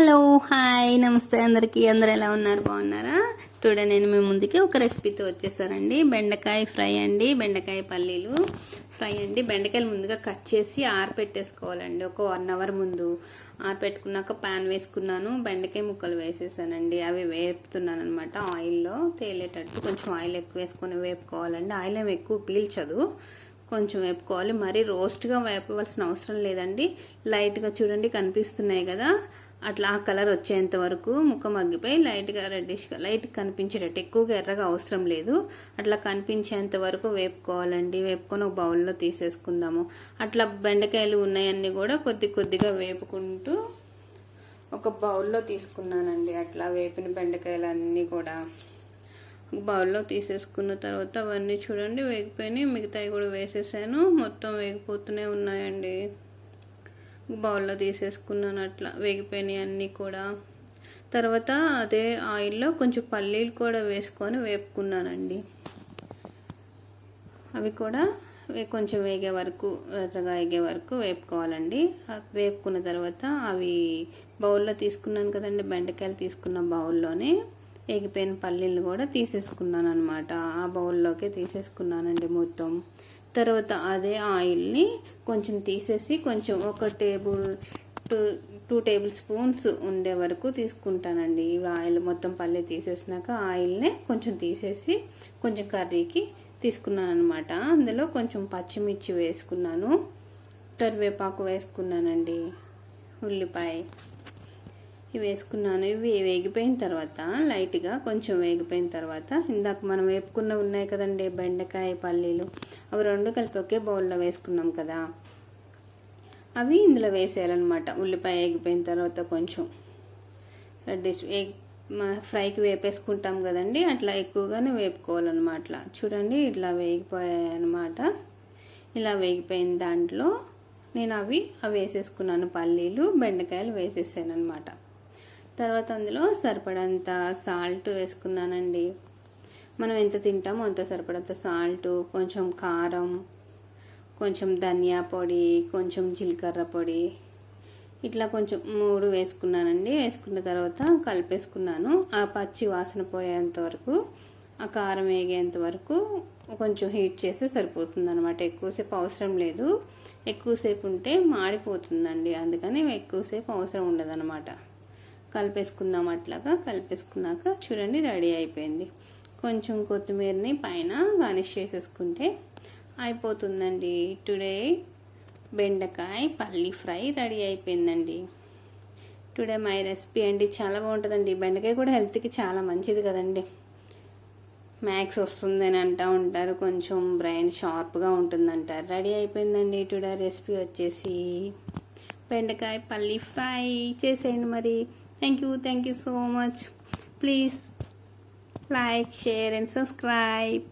Hello hi నమస్తే అందరికీ. అందరు ఎలా ఉన్నారు? బాగున్నారా? టుడే నేను మీ ముందుకి ఒక రెసిపీతో వచ్చేసానండి. బెండకాయ ఫ్రై అండి. బెండకాయ పల్లీలు ఫ్రై అండి. బెండకాయలు ముందుగా కట్ చేసి ఆరపెట్టేసుకోవాలండి ఒక వన్ అవర్ ముందు ఆరపెట్టుకున్నాక ప్యాన్ వేసుకున్నాను. బెండకాయ ముక్కలు వేసేసానండి. అవి వేపుతున్నాను అనమాట ఆయిల్లో. తేలేటట్టు కొంచెం ఆయిల్ ఎక్కువ వేసుకొని వేపుకోవాలండి. ఆయిల్ ఏమి ఎక్కువ పీల్చదు. కొంచెం వేపుకోవాలి. మరీ రోస్ట్గా వేపవలసిన అవసరం లేదండి. లైట్గా చూడండి కనిపిస్తున్నాయి కదా. అట్లా ఆ కలర్ వచ్చేంత వరకు ముక్క మగ్గిపోయి లైట్గా రెడ్డిష్గా లైట్ కనిపించేటట్టు ఎక్కువగా ఎర్రగా అవసరం లేదు. అట్లా కనిపించేంత వరకు వేపుకోవాలండి. వేపుకొని ఒక బౌల్లో తీసేసుకుందాము. అట్లా బెండకాయలు ఉన్నాయన్నీ కూడా కొద్ది కొద్దిగా వేపుకుంటూ ఒక బౌల్లో తీసుకున్నానండి. అట్లా వేపిన బెండకాయలు అన్నీ కూడా. బౌల్లో తీసేసుకున్న తర్వాత అవన్నీ చూడండి. వేగిపోయినాయి. మిగతాయి కూడా వేసేసాను. మొత్తం వేగిపోతూనే ఉన్నాయండి. బౌల్లో తీసేసుకున్నాను అట్లా. వేగిపోయినాయి అన్నీ కూడా. తర్వాత అదే ఆయిల్లో కొంచెం పల్లీలు కూడా వేసుకొని వేపుకున్నానండి. అవి కూడా కొంచెం వేగే వరకు ఎర్రగా వేగే వరకు వేపుకోవాలండి. వేపుకున్న తర్వాత అవి బౌల్లో తీసుకున్నాను కదండి. బెండకాయలు తీసుకున్న బౌల్లోనే. వేగిపోయిన పల్లీలు కూడా తీసేసుకున్నాను అనమాట ఆ బౌల్లోకి తీసేసుకున్నానండి మొత్తం. తర్వాత అదే ఆయిల్ని కొంచెం తీసేసి కొంచెం ఒక table two two tablespoons ఉండే వరకు తీసుకుంటానండి. ఈ ఆయిల్ మొత్తం పల్లె తీసేసినాక ఆయిల్నే కొంచెం తీసేసి కొంచెం కర్రీకి తీసుకున్నాను అనమాట అందులో కొంచెం పచ్చిమిర్చి వేసుకున్నాను. కరివేపాకు వేసుకున్నానండి. ఉల్లిపాయ. ఇవి వేసుకున్నాను. ఇవి వేగిపోయిన తర్వాత లైట్గా కొంచెం వేగిపోయిన తర్వాత ఇందాక మనం వేపుకున్న ఉన్నాయి కదండి బెండకాయ పల్లీలు అవి రెండు కలిపి ఒకే బౌల్లో వేసుకున్నాం కదా. అవి ఇందులో వేసేయాలన్నమాట. ఉల్లిపాయ వేగిపోయిన తర్వాత కొంచెం రెడ్డిష్ వే ఫ్రైకి వేపేసుకుంటాం కదండి అట్లా ఎక్కువగానే వేపుకోవాలన్నమాట. అట్లా చూడండి ఇట్లా వేగిపోయాయన్నమాట. ఇలా వేగిపోయిన దాంట్లో నేను అవి అవి వేసేసుకున్నాను. పల్లీలు బెండకాయలు వేసేసాను అనమాట తర్వాత అందులో సరిపడంత సాల్ట్ వేసుకున్నానండి. మనం ఎంత తింటామో అంత సరిపడంత సాల్ట్ కొంచెం కారం కొంచెం ధనియా పొడి కొంచెం జీలకర్ర పొడి ఇట్లా కొంచెం మూడు వేసుకున్నానండి. వేసుకున్న తర్వాత కలిపేసుకున్నాను. ఆ పచ్చి వాసన పోయేంత వరకు ఆ కారం వేగేంత వరకు కొంచెం హీట్ చేస్తే సరిపోతుంది అనమాట ఎక్కువసేపు అవసరం లేదు. ఎక్కువసేపు ఉంటే మాడిపోతుందండి. అందుకని ఎక్కువసేపు అవసరం ఉండదన్నమాట. కలిపేసుకుందాం అట్లాగా. కలిపేసుకున్నాక చూడండి రెడీ అయిపోయింది. కొంచెం కొత్తిమీరని పైన గార్నిష్ చేసేసుకుంటే అయిపోతుందండి. టుడే బెండకాయ పల్లి ఫ్రై రెడీ అయిపోయిందండి. టుడే మై రెసిపీ అండి. చాలా బాగుంటుందండి. బెండకాయ కూడా హెల్త్కి చాలా మంచిది కదండి. మ్యాథ్స్ వస్తుందని అంటూ ఉంటారు. కొంచెం బ్రెయిన్ షార్ప్గా ఉంటుందంటారు. రెడీ అయిపోయిందండి. టుడే రెసిపీ వచ్చేసి బెండకాయ పల్లి ఫ్రై చేసేయండి మరి. thank you thank you so much. Please like share and subscribe.